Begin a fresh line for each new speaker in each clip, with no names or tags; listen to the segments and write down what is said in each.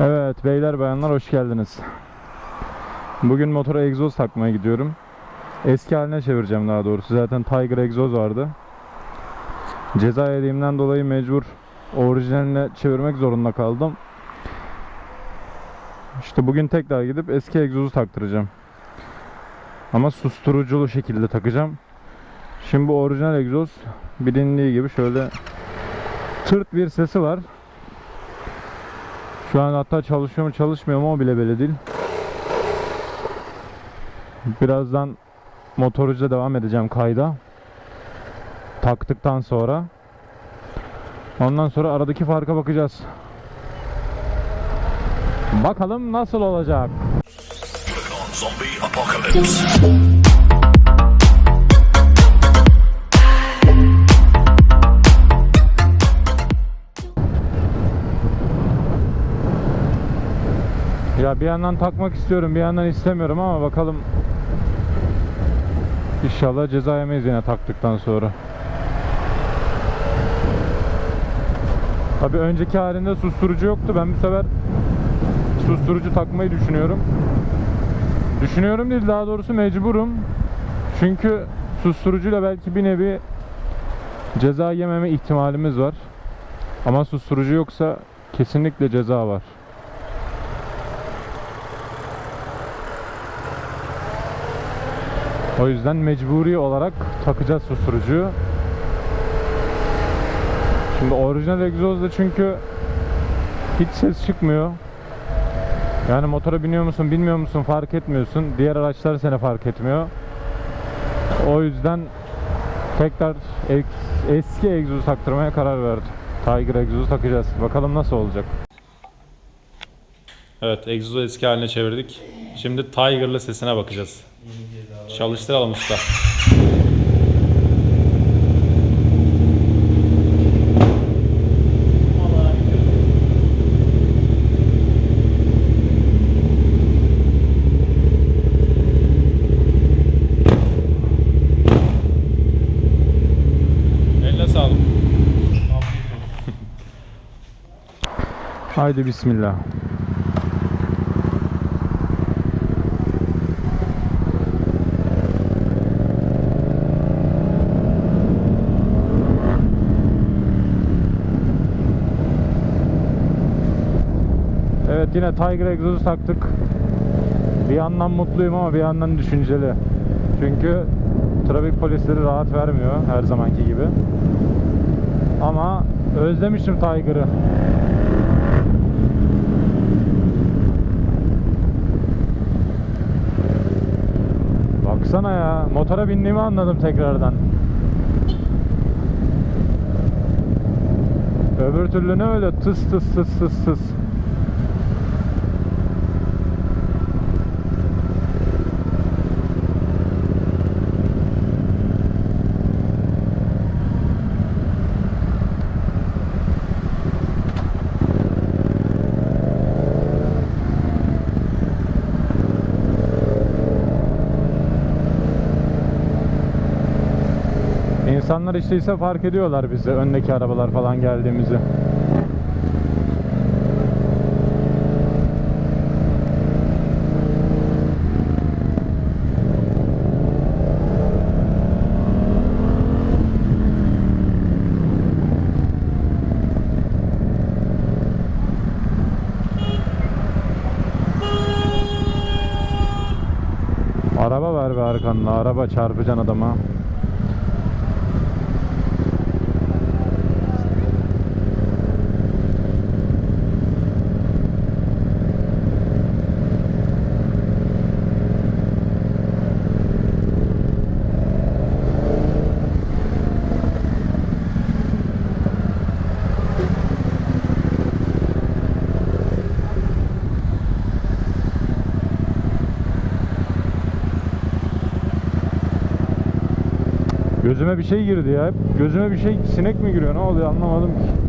Evet beyler bayanlar hoş geldiniz. Bugün motora egzoz takmaya gidiyorum. Eski haline çevireceğim daha doğrusu. Zaten Tiger egzoz vardı. Ceza yediğimden dolayı mecbur orijinaline çevirmek zorunda kaldım. İşte bugün tekrar gidip eski egzozu taktıracağım. Ama susturuculu şekilde takacağım. Şimdi bu orijinal egzoz bilindiği gibi şöyle tırt bir sesi var. Şu an hatta çalışıyor mu çalışmıyor mu o bile belli değil. Birazdan motorcuda devam edeceğim kayda. Taktıktan sonra. Ondan sonra aradaki farka bakacağız. Bakalım nasıl olacak.
Zombie apocalypse.
Bir yandan takmak istiyorum bir yandan istemiyorum ama bakalım. İnşallah ceza yemeyiz yine taktıktan sonra. Tabii önceki halinde susturucu yoktu. Ben bu sefer susturucu takmayı düşünüyorum. Düşünüyorum değil daha doğrusu mecburum. Çünkü susturucuyla belki bir nevi ceza yememe ihtimalimiz var. Ama susturucu yoksa kesinlikle ceza var. O yüzden mecburi olarak takacağız susturucuyu. Şimdi orijinal egzozda çünkü hiç ses çıkmıyor. Yani motora biniyor musun bilmiyor musun fark etmiyorsun. Diğer araçlar seni fark etmiyor. O yüzden tekrar eski egzozu taktırmaya karar verdim. Tiger egzozu takacağız. Bakalım nasıl olacak. Evet egzozu eski haline çevirdik. Şimdi Tiger'lı sesine bakacağız. Çalıştıralım usta. Haydi bismillah. Evet yine Tiger egzozu taktık. Bir yandan mutluyum ama bir yandan düşünceli. Çünkü trafik polisleri rahat vermiyor her zamanki gibi. Ama özlemişim Tiger'ı. Baksana ya motora bindiğimi anladım tekrardan. Öbür türlü ne öyle tıs tıs tıs tıs tıs. İnsanlar işte ise fark ediyorlar bizi öndeki arabalar falan geldiğimizi. Araba ver be arkanda, araba çarpacaksın adama. Gözüme bir şey girdi ya. Gözüme bir şey sinek mi giriyor? Ne oluyor anlamadım ki.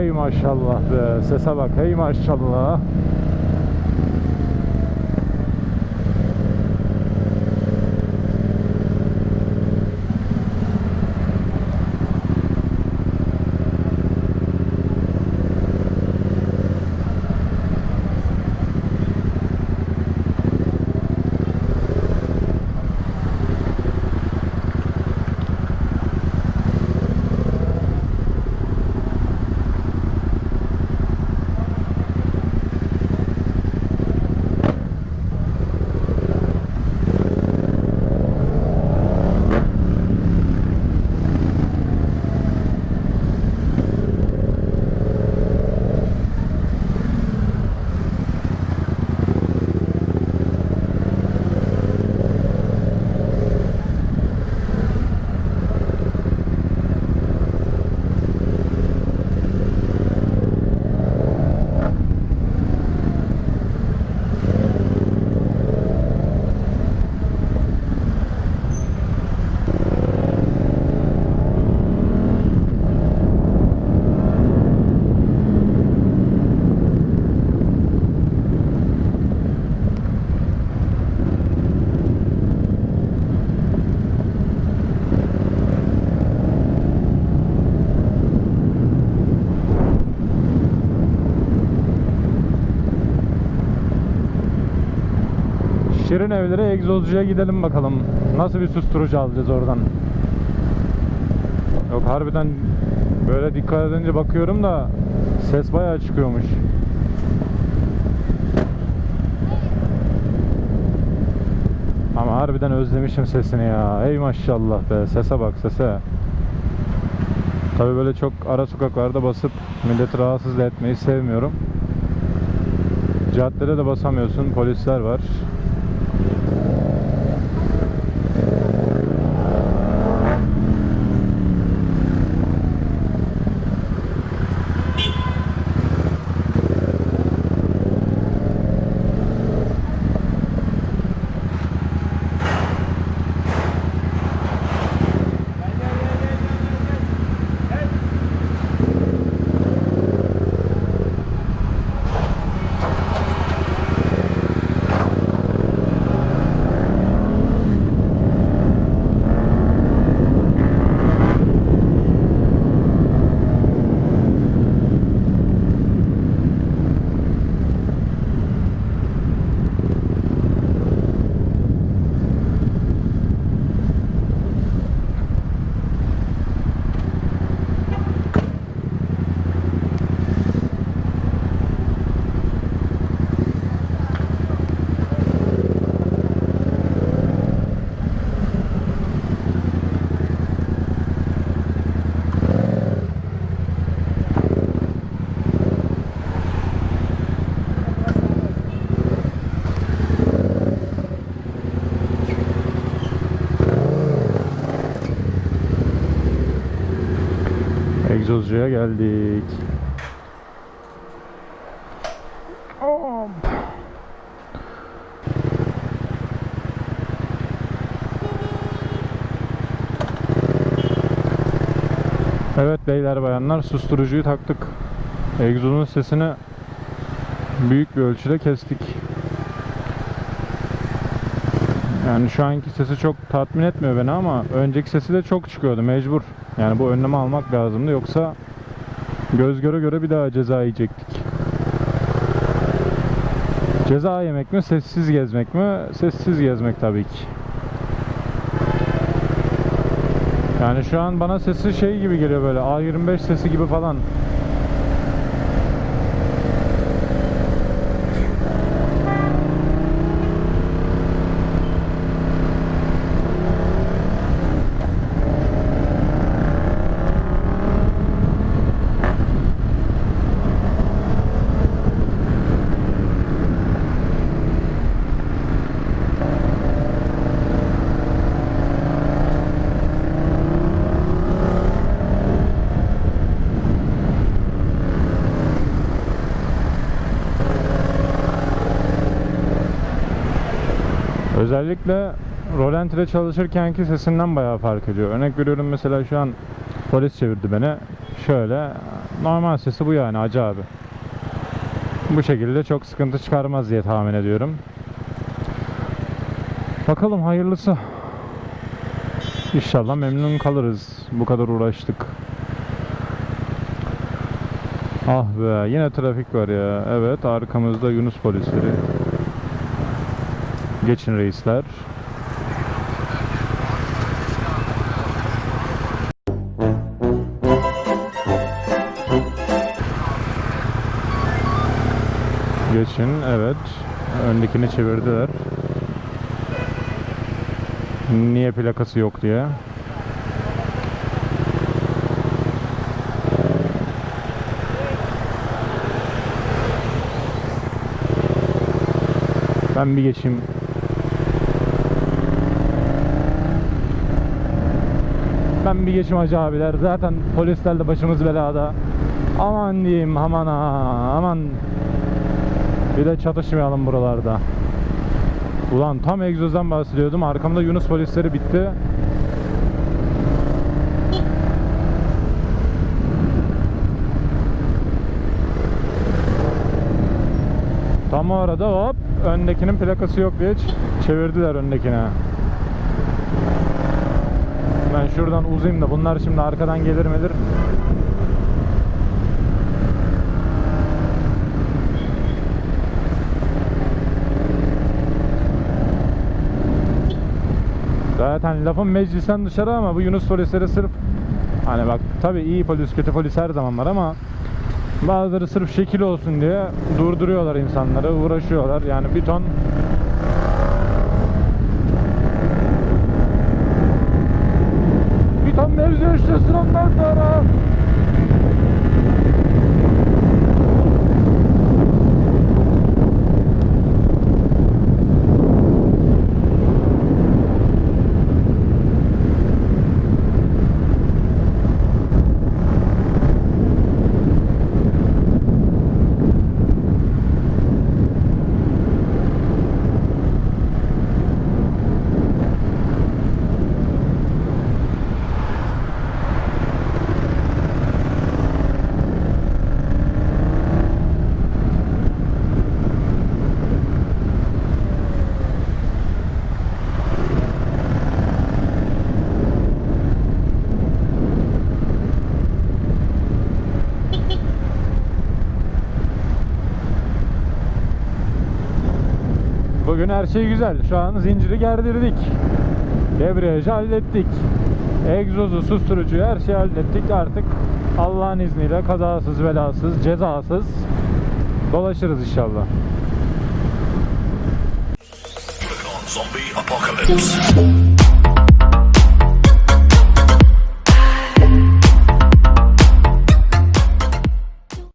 Hey maşallah be. Sese bak. Hey maşallah. Şirin evlere egzozcuya gidelim bakalım. Nasıl bir susturucu alacağız oradan. Yok harbiden böyle dikkat edince bakıyorum da ses bayağı çıkıyormuş. Ama harbiden özlemişim sesini ya. Ey maşallah be. Sese bak sese. Tabi böyle çok ara sokaklarda basıp milleti rahatsız etmeyi sevmiyorum. Caddede de basamıyorsun. Polisler var. Egzozcuya geldik. Evet beyler bayanlar susturucuyu taktık. Egzozun sesini büyük bir ölçüde kestik. Yani şu anki sesi çok tatmin etmiyor beni ama önceki sesi de çok çıkıyordu mecbur. Yani bu önlemi almak lazımdı yoksa göz göre göre bir daha ceza yiyecektik. Ceza yemek mi, sessiz gezmek mi? Sessiz gezmek tabii ki. Yani şu an bana sesi şey gibi geliyor böyle A25 sesi gibi falan. Özellikle rolantide çalışırkenki sesinden bayağı fark ediyor. Örnek veriyorum mesela şu an polis çevirdi beni. Şöyle normal sesi bu yani acı abi. Bu şekilde çok sıkıntı çıkarmaz diye tahmin ediyorum. Bakalım hayırlısı. İnşallah memnun kalırız. Bu kadar uğraştık. Ah be yine trafik var ya. Evet arkamızda Yunus polisleri. Geçin reisler. Geçin evet. Öndekini çevirdiler. Niye plakası yok diye. Ben bir geçeyim. Geçeyim hacı abiler. Zaten polisler de başımız belada. Aman diyeyim aman ha aman. Bir de çatışmayalım buralarda. Ulan tam egzozdan bahsediyordum. Arkamda Yunus polisleri bitti. Tam o arada hop öndekinin plakası yok diye çevirdiler öndekine. Ben şuradan uzayım da bunlar şimdi arkadan gelir midir? Zaten lafın meclisten dışarı ama bu Yunus polisleri sırf hani bak tabi iyi polis kötü polis her zaman var ama bazıları sırf şekil olsun diye durduruyorlar insanları uğraşıyorlar yani bir ton bir ton mevzu yaşıyorsun ondan sonra Bugün her şey güzel. Şu an zinciri gerdirdik. Debriyajı hallettik. Egzozu, susturucuyu her şeyi hallettik. Artık Allah'ın izniyle kazasız, belasız, cezasız dolaşırız inşallah.
Zombie Apocalypse.